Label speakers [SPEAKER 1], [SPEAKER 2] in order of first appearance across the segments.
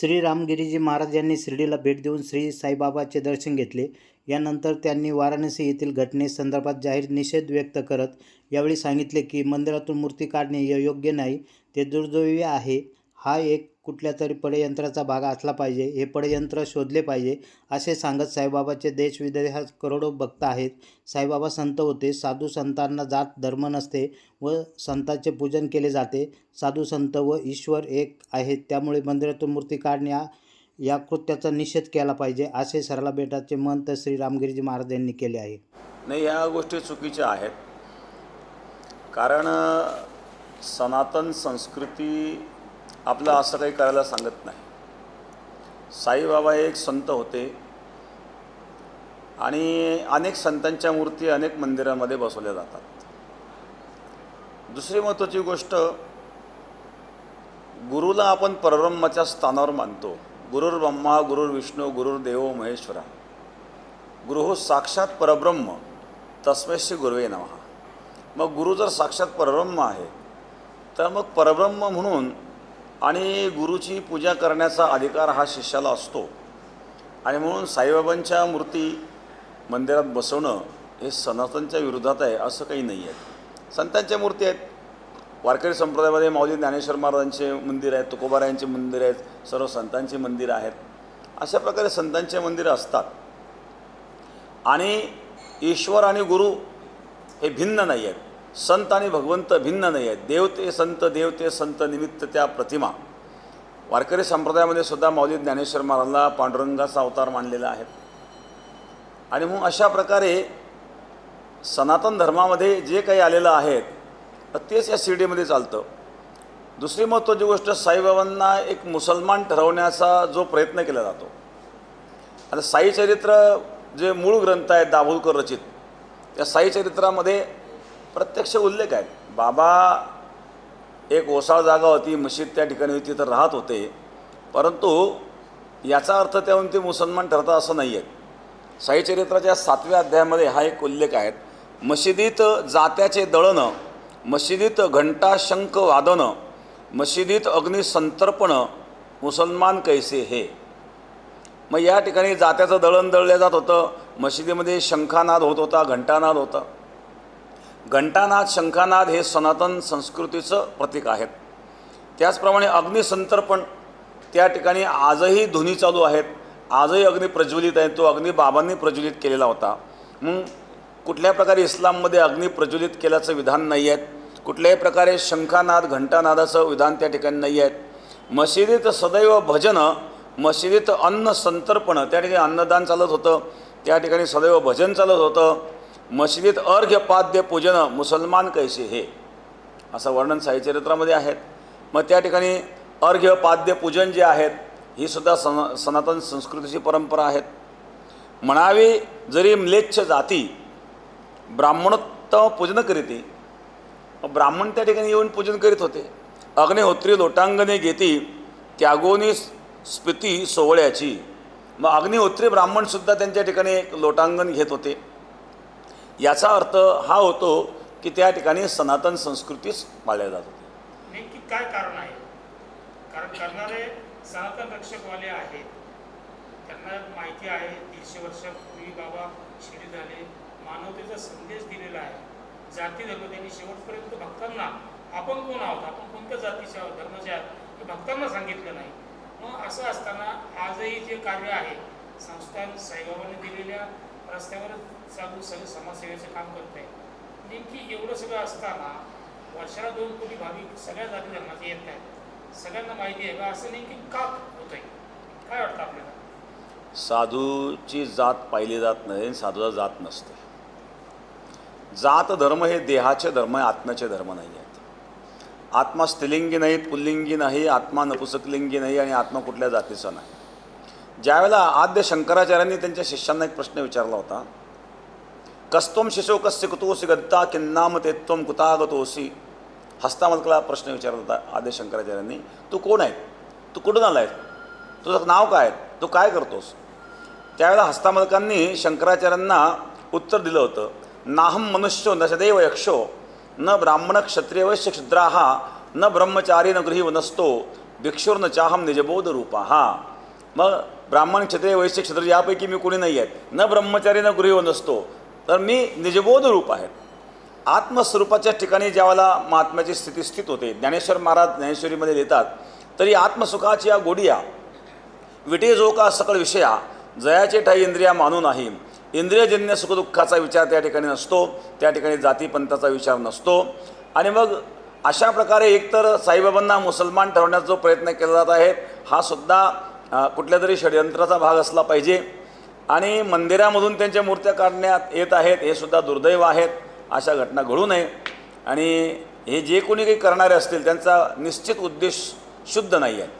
[SPEAKER 1] श्री रामगिरीजी महाराज यांनी शिर्डीला भेट देऊन श्री साईबाबाचे दर्शन घेतले. यानंतर त्यांनी वाराणसी येथील घटनेसंदर्भात जाहीर निषेध व्यक्त करत यावेळी सांगितले की मंदिरातून मूर्ती काढणे हे योग्य नाही ते दुर्दैवी आहे. हा एक कुठल्या तरी पडयंत्राचा भाग असला पाहिजे हे पडयंत्र शोधले पाहिजे असे सांगत साईबाबाचे देशविदेशात करोडो भक्त आहेत. साईबाबा संत होते साधू संतांना जात धर्म नसते व संतांचे पूजन केले जाते. साधू संत व ईश्वर एक आहेत त्यामुळे मंदिरातून मूर्ती काढणे या कृत्याचा निषेध केला पाहिजे असे सरला बेटाचे मंत श्री रामगिरीजी महाराज यांनी केले आहे.
[SPEAKER 2] नाही ह्या गोष्टी चुकीच्या आहेत. कारण सनातन संस्कृती आपलं असं काही करायला सांगत नाही. साईबाबा हे एक संत होते. आणि अनेक संतांच्या मूर्ती अनेक मंदिरामध्ये बसवल्या जातात. दुसरी महत्त्वाची गोष्ट गुरुला आपण परब्रह्माच्या स्थानावर मानतो. गुरुर ब्रह्मा गुरुर विष्णू गुरुर देव महेश्वरा. गुरु हो साक्षात परब्रह्म तस्मेशी गुरुवे नमः. मग गुरु जर साक्षात परब्रह्म आहे तर मग परब्रह्म म्हणून आणि गुरुची पूजा करण्याचा अधिकार हा शिष्याला असतो. आणि म्हणून साईबाबांच्या मूर्ती मंदिरात बसवणं हे सनातनच्या विरोधात आहे असं काही नाही आहे. संतांच्या मूर्ती आहेत. वारकरी संप्रदायामध्ये माऊली ज्ञानेश्वर महाराजांचे मंदिर आहेत तुकोबारायांचे मंदिर आहेत सर्व संतांची मंदिरं आहेत. अशा प्रकारे संतांचे मंदिरं असतात. आणि ईश्वर आणि गुरु हे भिन्न नाही आहेत. संत आणि भगवंत भिन्न नाही आहेत. देव ते संत देवते संत निमित्त त्या प्रतिमा. वारकरी संप्रदायामध्ये सुद्धा माऊली ज्ञानेश्वर महाराजला पांडुरंगाचा अवतार मानलेला आहे. आणि मग अशा प्रकारे सनातन धर्मामध्ये जे काही आलेलं आहे तेच या शिर्डीमध्ये चालतं. दुसरी महत्त्वाची गोष्ट साईबाबांना एक मुसलमान ठरवण्याचा जो प्रयत्न केला जातो. आता साईचरित्र जे मूळ ग्रंथ आहेत दाभोलकर रचित त्या साईचरित्रामध्ये प्रत्यक्ष उल्लेख आहेत बाबा एक ओसाळ जागा होती मशीद त्या ठिकाणी होती तर राहत होते. परंतु याचा अर्थ त्याहून ते मुसलमान ठरतात असं नाही आहे साईचरित्राच्या सातव्या अध्यायामध्ये हा एक उल्लेख आहे. मशिदीत जात्याचे दळणं मशिदीत घंटा शंख वादनं मशिदीत अग्निसंतर्पण मुसलमान कैसे हे? मग या ठिकाणी जात्याचं दळण दळलं जात होतं. मशिदीमध्ये शंखानाद होत होता घंटानाद होता. घंटानाद शंखानाद हे सनातन संस्कृतीचं प्रतीक आहेत. त्याचप्रमाणे अग्निसंतर्पण त्या ठिकाणी आजही ध्वनी चालू आहेत. आजही अग्नी प्रज्वलित आहे. तो अग्नी बाबांनी प्रज्वलित केलेला होता. मग कुठल्या प्रकारे इस्लाममध्ये अग्नी प्रज्वलित केल्याचं विधान नाही आहेत? कुठल्याही प्रकारे शंखानाद घंटानादाचं विधान त्या ठिकाणी नाही आहेत? मशिदीत सदैव भजन मशिदीत अन्न संतर्पण त्या ठिकाणी अन्नदान चालत होतं. त्या ठिकाणी सदैव भजन चालत होतं. मशिदीत अर्घ्यपाद्य पूजनं पूजन मुसलमान कैसे हे? असं वर्णन साहित्यचरित्रामध्ये आहेत. मग त्या ठिकाणी अर्घ्यपाद्य पूजन जे आहेत ही सुद्धा सन सनातन संस्कृतीची परंपरा आहेत. म्हणावी जरी म्लेच्छ जाती ब्राह्मणोत्तम पूजन करीती ब्राह्मण त्या ठिकाणी येऊन पूजन करीत होते. अग्निहोत्री लोटांगणे घेती त्यागोनी स्फिती सोहळ्याची. मग अग्निहोत्री ब्राह्मणसुद्धा त्यांच्या ठिकाणी एक लोटांगण घेत होते. याचा अर्थ हा होतो की त्या ठिकाणी सनातन संस्कृतीच पाळल्या जात होती
[SPEAKER 3] नेमकी काय कारण आहे? कारण करणारे सनातन रक्षकवाले आहेत. त्यांना माहिती आहे दीडशे वर्षापूर्वी बाबा शिरी झाले. मानवतेचा संदेश दिलेला आहे. जाती धर्म त्यांनी शेवटपर्यंत भक्तांना आपण कोण आहोत? आपण कोणत्या जातीच्या धर्माच्या आहोत? हे भक्तांना सांगितलं नाही. मग असं असताना आजही जे कार्य आहे संस्थान साईबाबाने दिलेल्या रस्त्यावर चालू सगळं समाजसेवेचं काम करत आहे नेमकी एवढं सगळं असताना वर्षाला दोन कोटी भाविक सगळ्या जाती धर्माचे येत आहेत. सगळ्यांना माहिती आहे. का असं नेमकी का होत आहे काय वाटतं आपल्याला?
[SPEAKER 2] साधूची जात पाहिली जात नाही साधूचा जात नसते. जात धर्म हे देहाचे धर्म आहे आत्म्याचे धर्म नाही आहेत. आत्मा स्त्रीलिंगी नाही पुल्लिंगी नाही आत्मा नपुसकलिंगी नाही आणि आत्मा कुठल्या जातीचा नाही. ज्यावेळेला आद्य शंकराचार्यांनी त्यांच्या शिष्यांना एक प्रश्न विचारला होता कस्तोम शिशो कस्य कुतोसी गद्दा किन्नाम ते तेत्वम कुतागतोसी हस्तामलकला प्रश्न विचारला होता आद्य शंकराचार्यांनी. तू कोण आहे तू कुठून आला आहे तुझं नाव काय आहे? तू काय करतोस? त्यावेळेला हस्तामलकांनी शंकराचार्यांना उत्तर दिलं होतं नाहम मनुष्यो न सदैव यक्षो न ब्राह्मण क्षत्रिय वैश्य क्षुद्राहा न ब्रह्मचारी न गृही वनस्तो न चाहम निजबोध रूपा हा मग ब्राह्मण क्षत्रिय वैश्य क्षत्रिय यापैकी मी कोणी नाही आहेत न ब्रह्मचारी न गृह नसतो. तर मी निजबोध रूप आहे. आत्मस्वरूपाच्या ठिकाणी ज्यावेळेला महात्म्याची स्थिती स्थित होते ज्ञानेश्वर महाराज ज्ञानेश्वरीमध्ये देतात तरी आत्मसुखाची या गोडिया विटे जो का सकळ विषया जयाचे ठाई इंद्रिया मानू नाही. इंद्रियजन्य सुखदुःखाचा विचार त्या ठिकाणी नसतो त्या ठिकाणी जातीपंथाचा विचार नसतो. आणि मग अशा प्रकारे एकतर साईबाबांना मुसलमान ठरवण्याचा जो प्रयत्न केला जात आहे हा सुद्धा कुठल्या तरी षडयंत्राचा भाग असला पाहिजे. आणि मंदिरामधून त्यांच्या मूर्त्या काढण्यात येत आहेत हे सुद्धा दुर्दैव आहेत अशा घटना घडू नये. आणि हे जे कोणी काही करणारे असतील त्यांचा निश्चित उद्देश शुद्ध नाही आहे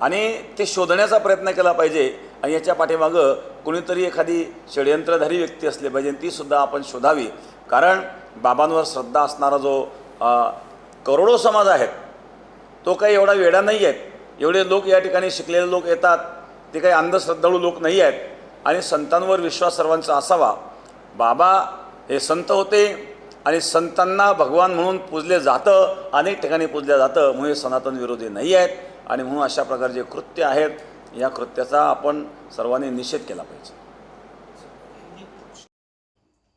[SPEAKER 2] आणि ते शोधण्याचा प्रयत्न केला पाहिजे. आणि याच्या पाठीमागं कोणीतरी एखादी षडयंत्रधारी व्यक्ती असली पाहिजे तीसुद्धा आपण शोधावी. कारण बाबांवर श्रद्धा असणारा जो करोडो समाज आहेत तो काही एवढा वेडा नाही आहेत एवढे लोक या ठिकाणी शिकलेले लोक येतात. ते काही अंधश्रद्धाळू लोक नाही आहेत. आणि संतांवर विश्वास सर्वांचा असावा. बाबा हे संत होते आणि संतांना भगवान म्हणून पूजले जातं अनेक ठिकाणी पूजलं जातं. म्हणून हे सनातन विरोधी नाही आहेत. आणि म्हणून अशा प्रकारचे कृत्य आहेत या कृत्याचा आपण सर्वांनी निषेध केला पाहिजे.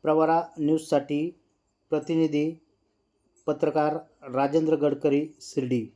[SPEAKER 1] प्रवरा न्यूजसाठी प्रतिनिधी पत्रकार राजेंद्र गडकरी शिर्डी.